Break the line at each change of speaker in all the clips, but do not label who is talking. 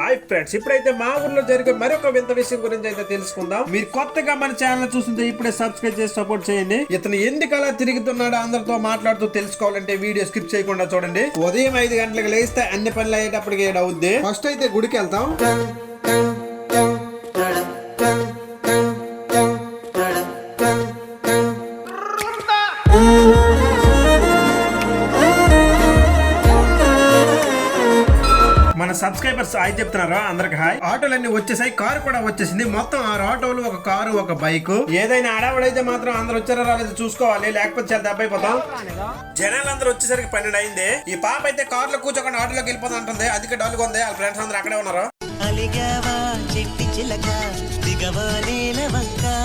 Hi friends ఇప్పుడైతే మా ఊర్లో జరిగే మరొక వింత విషయం గురించి అయితే తెలుసుకుందాం. మీరు కొత్తగా మన ఛానల్ చూస్తుంటే ఇప్పుడే సబ్స్క్రైబ్ చేసి సపోర్ట్ చేయండి. ఇతను ఎందుకు అలా తిరుగుతున్నాడో అందరితో మాట్లాడుతూ తెలుసుకోవాలంటే వీడియో స్కిప్ చేయకుండా చూడండి. ఉదయం ఐదు గంటలకు లేస్తే అన్ని పనులు అయ్యేటప్పటికి ఏడవుద్ది ఫస్ట్ అయితే గుడికి వెళ్తాం. సబ్స్క్రైబర్స్ హాయ్ చెప్తున్నారు? అందరికి హాయ్. ఆటోలన్నీ వచ్చేసాయి. కారు కూడా వచ్చేసింది. మొత్తం ఆరు ఆటోలు ఒక కారు ఒక బైక్. ఏదైనా అడావిడైతే మాత్రం అందరు వచ్చారో రాలేదు చూసుకోవాలి. లేకపోతే చాలా దెబ్బ అయిపోతాం. జనాలు అందరు వచ్చేసరికి పన్నెండు అయింది. ఈ పాప అయితే కారులో కూర్చోకుండా ఆటోలోకి వెళ్ళిపోతా ఉంటుంది అందుకే డాల్గా ఉంది. వాళ్ళ ఫ్రెండ్స్ అందరూ అక్కడే ఉన్నారు?
అలిగావా చెట్టి చిలక దిగవా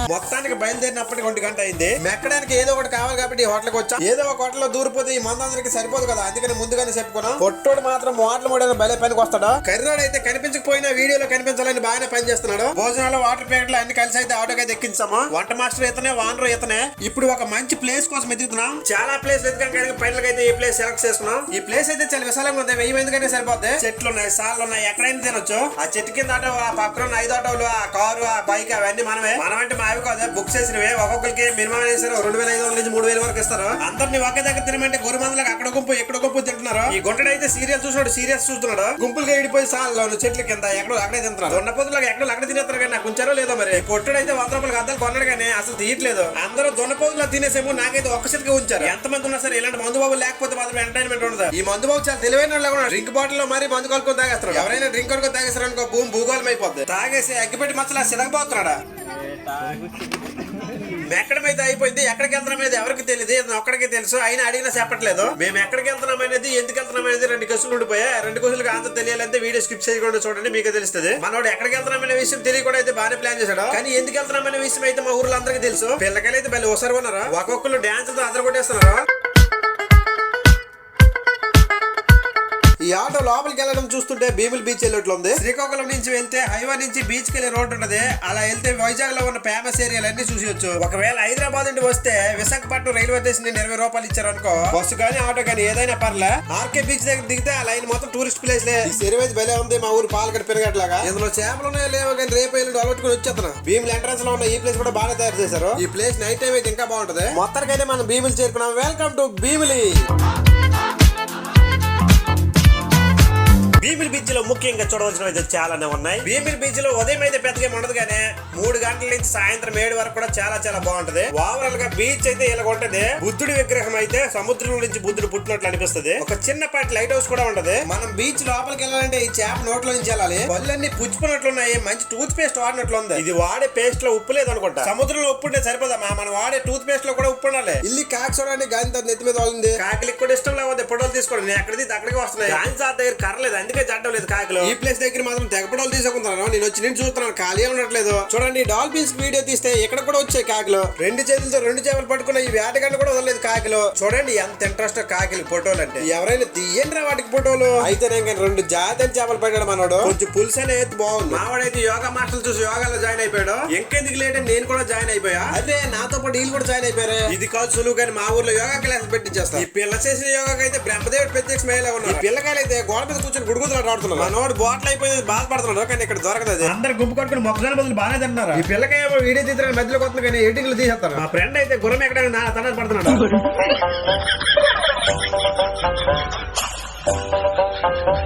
మొత్తానికి బయలుదేరినప్పటికి ఒంటి గంట అయింది. మెక్కడానికి ఏదో ఒకటి కావాలి కాబట్టి ఈ హోటల్కి వచ్చా. ఏదో ఒక హోటల్లో దూరిపోతే ఈ మంది సరిపోదు కదా. అందుకని ముందుగానే చెప్పుకున్నాం. పొట్టోడు మాత్రం వాటర్ మూడైన బలే పనికి వస్తాడు. కర్రోడు అయితే కనిపించకపోయినా వీడియోలో కనిపించాలని బాగానే పని చేస్తున్నాడు భోజనాలు వాటర్ ప్యాకెట్లు అన్ని కలిసి అయితే ఆటోకి అయితే ఎక్కించాము. వంట మాస్టర్ ఇతనే వానరు ఇతనే. ఇప్పుడు ఒక మంచి ప్లేస్ కోసం ఎదుగుతున్నాం. చాలా ప్లేస్ ఎదుగుతాం కానీ ఫైనల్ అయితే ఈ ప్లేస్ సెలెక్ట్ చేసుకున్నాం. ఈ ప్లేస్ అయితే చాలా విశాలంగా ఉంది. వెయ్యి మందికైనా కంటే సరిపోద్ది. చెట్లు ఉన్నాయి సార్లు ఉన్నాయి. ఎక్కడైనా తినొచ్చు. ఆ చెట్టు కింద ఆటో ఆ పక్కన ఉన్న ఐదు ఆటోలు ఆ కారు ఆ బైక్ అవన్నీ మనమే. మనం అంటే మావి కాదు బుక్ చేసినవి. ఒక్కొక్కరికి మినిమం వేసారు రెండు వేల ఐదు వందల నుంచి మూడు వేల వరకు ఇస్తారు. అందరిని ఒకే దగ్గర తినమంటే గొర్రె మందులకు అక్కడ గుంపు ఎక్కడ గుంపు తింటున్నారు? ఈ గుంటడు అయితే సీరియల్ చూసినాడు సీరియస్ చూస్తున్నాడు. గుంపులుగా ఇడిపోయి సాల్లో చెట్ల కింద ఎక్కడో అక్కడే తింటున్నారు. ఉన్న పొద్దులకు ఎక్కడో అక్కడ తినేస్తారు కానీ నాకు ఉంచారో లేదో మరి. పొట్టుడు అయితే వంద రూపాయలు అద్దాలు కొన్నాడు కానీ అసలు తీయట్లేదు. అందరూ దొన్నపోతులో తినేసేమో నాకైతే ఒక్క సిట్గా ఉంచారు. ఎంత మంది ఉన్నా సరే ఇలాంటి మందు బాబు లేకపోతే మాత్రం ఎంటర్టైన్మెంట్ ఉండదు. ఈ మందు బాబు చాలా తెలివైన వాళ్ళు డ్రింక్ బాటిల్లో మరి మందు కలుపుకొని తాగేస్తారు ఎవరైనా డ్రింక్ కొనుక్కొని తాగేస్తారు అనుకో భూమి భూగోళం అయిపోద్ది. తాగేసి అగ్గిపెట్టి మచ్చలా సిలకపోతున్నాడా ఎక్కడ మీద అయిపోయింది? ఎక్కడికి వెళ్తున్నాం అనేది ఎవరికి తెలియదు ఒక్కడికి తెలుసు. అయినా అడిగినా చెప్పట్లేదు. మేము ఎక్కడికి వెళ్తున్నాం అనేది ఎందుకు వెళ్తున్నాం అనేది రెండు క్వశ్చన్లు ఉండిపోయా రెండు క్వశ్చన్లకు ఆన్సర్ తెలియాలంటే వీడియో స్కిప్ చేయకుండా చూడండి మీకు తెలుస్తుంది. మనోడు ఎక్కడికి వెళ్తున్నాం అనే విషయం తెలియకుండా అయితే బాగానే ప్లాన్ చేశాడు. కానీ ఎందుకు వెళ్తున్నాం అనే విషయం అయితే మా ఊర్లో అందరికీ తెలుసు. పిల్లకాయలు అయితే మళ్ళీ ఒకసారి ఉన్నారు? ఒక్కొక్కరు డాన్స్తో అదర ఈ ఆటో లోపలికి వెళ్ళడం చూస్తుంటే భీముల బీచ్ వెళ్ళట్లు ఉంది శ్రీకాకుళం నుంచి వెళ్తే హైవే నుంచి బీచ్కి వెళ్ళే రోడ్డు ఉంటది అలా వెళ్తే వైజాగ్లో ఉన్న ఫేమస్ ఏరియాలు అన్ని చూసేయచ్చు. ఒకవేళ హైదరాబాద్ నుండి వస్తే విశాఖపట్నం రైల్వే స్టేషన్ నుండి ఇరవై రూపాయలు ఇచ్చారు అనుకో బస్సు కానీ ఆటో కానీ ఏదైనా పర్లే. ఆర్కే బీచ్ దగ్గర దిగితే ఆ లైన్ మొత్తం టూరిస్ట్ ప్లేస్ లే. సెరివేజ్ భలే ఉంది మా ఊరు పాలకడ పెరగట్లాగా. ఇందులో చేపలు ఉన్నాయో లేవో కానీ రేపు వెళ్ళి అలవట్టుకుని వచ్చేస్తాను భీముల ఎంట్రన్స్లో ఉన్న ఈ ప్లేస్ కూడా బాగా తయారు చేశారు. ఈ ప్లేస్ నైట్ టైం అయితే ఇంకా బాగుంటది. మొత్తానికైతే మనం భీములు చేరుకున్నాం. Welcome to Bheemili. ముఖ్యంగా చూడవలసినవి అయితే చాలానే ఉన్నాయి. భీమిలి బీచ్లో ఉదయం అయితే పెద్దగా ఉండదు కానీ మూడు గంటల నుంచి సాయంత్రం ఏడు వరకు కూడా చాలా చాలా బాగుంటది. ఓవరాల్గా బీచ్ అయితే ఇలా ఉంటది. బుద్ధుడి విగ్రహం అయితే సముద్రం నుంచి బుద్ధుడు పుట్టినట్లు అనిపిస్తుంది. ఒక చిన్నపాటి లైట్ హౌస్ కూడా ఉంటది. మనం బీచ్ లోపలికి వెళ్ళాలంటే ఈ చేప నోట్లో నుంచి వెళ్ళాలి. పళ్ళన్నీ పుచ్చిపోయినట్లున్నాయి మంచి టూత్ పేస్ట్ వాడినట్లు ఉంది. ఇది వాడే పేస్ట్లో ఉప్పు లేదు అనుకుంటా. సముద్రంలో ఉప్పు ఉంటే సరిపోదమ్మా. మనం వాడే టూత్ పేస్ట్లో కూడా ఉప్పు ఉండాలి. ఇల్లి కాకి చూడండి గాంధీ నెత్తి మీద వాళ్ళింది కాకిలికి కూడా ఇష్టం లేకపోతే ఫోటోలు తీసుకోండి. నేను అక్కడికి వస్తున్నాయి. గాంధీ సార్ దగ్గర కర్రలేదు అందుకే జడ్డం లేదు. కాకిలో ఈ ప్లేస్ దగ్గర మాత్రం తెగ ఫోటోలు తీసుకుంటున్నాను నేను వచ్చి నేను చూస్తున్నాను. ఖాళీ ఉండట్లేదు. చూడండి డాల్ఫిన్స్ వీడియో తీస్తే ఇక్కడ కూడా వచ్చాయి కాకిలు. రెండు చేతులతో రెండు చేపలు పట్టుకున్న ఈ వేటగంట కూడా వదలలేదు కాకిలు. చూడండి ఎంత ఇంట్రెస్ట్ కాకిలు ఫోటోలు అంటే. ఎవరైనా తీయండి వాటికి ఫోటోలు? అయితే నేను రెండు జాతీయ చేపలు పెట్టాడు మనోడు. కొంచెం పులుసు అనే ఎత్తు బాగుంది. మావాడైతే యోగా మాస్టర్లు చూసి యోగాలో జాయిన్ అయిపోయాడు. ఇంకెందుకు లేట్ నేను కూడా జాయిన్ అయిపోయా? అదే నాతో పాటు వీళ్ళు కూడా జాయిన్ అయిపోయారు. ఇది కాదు సులువు కానీ మా ఊర్లో యోగా క్లాస్ పెట్టించేస్తా ఈ పిల్ల చేసిన యోగాకి అయితే బ్రహ్మదేవుడు ప్రత్యక్ష మహిళ ఉన్నారు ఈ పిల్లకాయలు అయితే గోడ మీద కూర్చొని గుడుగుతున్నారు ఆడుతున్నారు మనోడు బాటిల్ అయిపోయింది బాధపడుతున్నాడు. కానీ ఇక్కడ దొరకదు అది. అందరు గుంపు కట్టుకుని మొక్కజొన్న బదులు బాగానే తింటున్నారు? ఈ పిల్లకాయ ఏమో వీడియో తీద్దరని మధ్యలో కొత్త కానీ ఎడిటింగ్లు తీసేస్తారు? మా ఫ్రెండ్ అయితే గురం ఎక్కడ తన పడుతున్నాడు?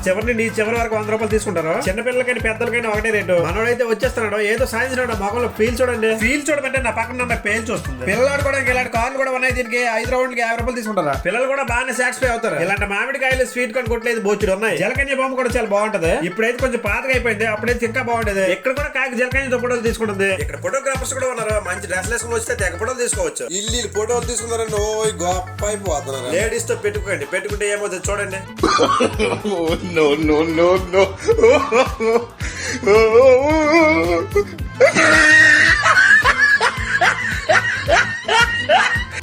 ఆ చివరిని నీ చివరి వరకు వంద రూపాయలు తీసుకుంటారు. చిన్న పిల్లలకైనా పెద్దలకైనా ఒకటే రేటు. మనోడైతే వచ్చేస్తున్నాడు. ఏదో సాధించినాడు మొగలు ఫీల్ చూడండి. ఫీల్ చూడమంటే నా పక్కన ఉన్న పేల్ చూస్తుంది. పిల్లలు కూడా ఇలాంటి కార్లు కూడా ఉన్నాయి దీనికి. ఐదు రౌండ్కి యాభై రూపాయలు తీసుకుంటారా? పిల్లలు కూడా బాగానే సాటిస్ఫై అవుతారు. ఇలాంటి మామిడికాయలు స్వీట్ కొని కొట్టలేదు బోచుడు ఉన్నాయి. జలకన్య బొమ్మ కూడా చాలా బాగుంటది. ఇప్పుడైతే కొంచెం పాతగా అయిపోయింది. అప్పుడైతే ఇంకా బాగుంటది ఇక్కడ కూడా కాకి జలకన్య ఫోటోలు తీసుకుంటుంది. ఇక్కడ ఫోటోగ్రాఫర్స్ కూడా ఉన్నారు. మంచి డ్రెస్ వేసుకుని వస్తే తెగ ఫోటోలు తీసుకోవచ్చు. ఇల్లు ఫోటోలు తీసుకున్నారని ఓ గొప్ప అయిపోతున్నారు? లేడీస్తో పెట్టుకోండి పెట్టుకుంటే ఏమవుతుంది చూడండి.
no, no, no, no.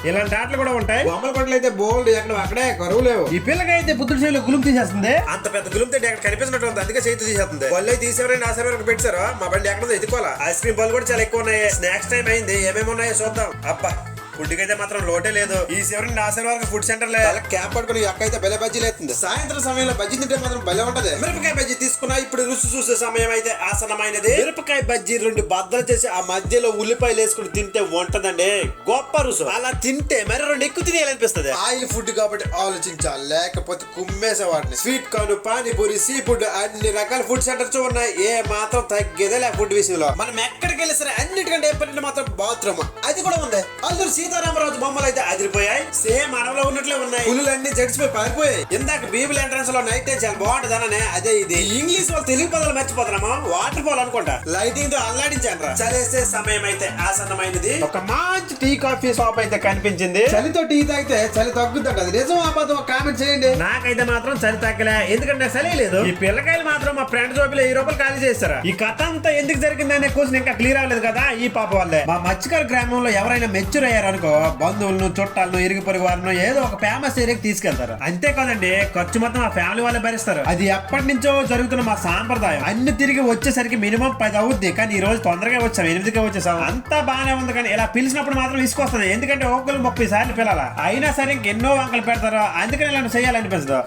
ఇలాంటి ఆటలు కూడా ఉంటాయి. బొమ్మల కొట్లు అయితే బోల్డ్ ఎక్కడ అక్కడే కరువు లేవు. ఈ పిల్లకి అయితే బుద్ధుడు చేలు గులుం తీసేస్తుంది. అంత పెద్ద గులుం తింటే అక్కడ కనిపిస్తున్నట్టు ఉంది? అందుకే చేతి తీసేస్తుంది. బళ్ళు అయితే తీసేవారండి ఆ వరకు పెట్టారు మా బండి ఎక్కడ ఎత్తుకోవాలా? ఐస్ క్రీమ్ బళ్ళు కూడా చాలా ఎక్కువ ఉన్నాయి. స్నాక్స్ టైం అయింది. ఏమేమి ఉన్నాయో చూద్దాం. అబ్బా. ఫుడ్ అయితే మాత్రం లోటే లేదు. ఈ శివరి నాశనం వరకు ఫుడ్ సెంటర్ లేదు
క్యాప్ పట్టుకుని అక్క అయితే బెల బజ్జీ అవుతుంది సాయంత్రం సమయంలో బజ్జీ తింటే మాత్రం భలే ఉంటది.
మిరపకాయ బజ్జీ తీసుకున్నా ఇప్పుడు రుచి చూసే సమయం అయితే ఆసనమైనది మిరపకాయ బజ్జీ రెండు బద్దలు చేసి ఆ మధ్యలో ఉల్లిపాయలు వేసుకుని తింటే ఉంటదండి గొప్ప రుసు. అలా తింటే మరి రెండు ఎక్కువ తినేయాలనిపిస్తుంది.
ఆయిల్ ఫుడ్ కాబట్టి ఆలోచించాలి. లేకపోతే కుమ్మేసే వాటిని.
Sweet corn panipuri sea food అన్ని రకాల ఫుడ్ సెంటర్స్ ఉన్నాయి. ఏ మాత్రం తగ్గేదే లే ఫుడ్ విషయంలో. మనం ఎక్కడికి వెళ్ళి సరే అన్నిటికంటే ఏర్పడిన మాత్రం బాత్రూమ్. అది కూడా ఉంది. అల్లూరు సీతారామరాజు బొమ్మలు అయితే అదిరిపోయాయి. సేమ్ అడవిలో ఉన్నట్లే ఉన్నాయి. పులులన్నీ జడిచిపోయి పారిపోయాయి. ఇందాక బీబుల్ ఎంట్రన్స్లో నైట్ చాలా బాగుంటదననే అదే ఇది. ఇంగ్లీష్ వాళ్ళు తెలుగు పదాలు మర్చిపోతున్నామా? వాటర్ ఫాల్ అనుకుంటా. లైటింగ్తో అల్లాడించాను చలేసే సమయం అయితే ఆసన్నమైనది. ఒక మంచి టీ కాఫీ షాప్ అయితే కనిపించింది.
చలితో టీ తాగితే చలి తగ్గుతుంట అది నిజం అబద్ధం కామెంట్ చేయండి.
నాకైతే మాత్రం చలి తగ్గలే. ఎందుకంటే చలి లేదు. ఈ పిల్లకాయలు మాత్రం మా ఫ్రెండ్ జోబిలో ఈ రూపాయలు ఖాళీ చేస్తారా ఈ కథ అంతా ఎందుకు జరిగిందనే క్వశ్చన్ ఇంకా క్లియర్ అవ్వలేదు కదా? ఈ పాప వల్లే. మా మత్స్యకార గ్రామంలో ఎవరైనా మెచ్యూర్ అయ్యారు అనుకో బంధువులను చుట్టాలను ఇరుగు పొరుగు వారిను ఏదో ఒక ఫేమస్ ఏరియాకి తీసుకెళ్తారు. అంతేకాదండి ఖర్చు మొత్తం మా ఫ్యామిలీ వాళ్ళే భరిస్తారు. అది ఎప్పటి నుంచో జరుగుతున్న మా సాంప్రదాయం. అన్ని తిరిగి వచ్చేసరికి మినిమం పది అవుద్ది కానీ ఈ రోజు తొందరగా వచ్చాం ఎనిమిదికే వచ్చేసాం. అంతా బాగానే ఉంది కానీ ఇలా పిలిచినప్పుడు మాత్రం తీసుకొస్తుంది ఎందుకంటే ఒక్కరు ముప్పై సార్లు పిల్లల అయినా సరే ఇంకెన్నో వంకలు పెడతారు అందుకని ఇలా
చేయాలనిపిస్తుంది.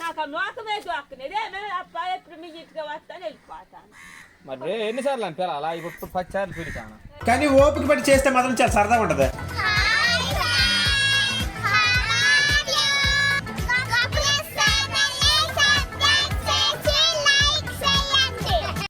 నాకు ఆ నోకమే దొక్కనేది అప్ప ఎప్పుడు మీ ఇంటికి వస్తాను వెళ్ళిపోతాను.
మరి ఎన్నిసార్లు అని పిల్లలా ఇప్పుడు పది సార్లు పిలిచాను
కానీ ఓపిక పట్టి చేస్తే మాత్రం చాలా సరదాగా ఉంటది.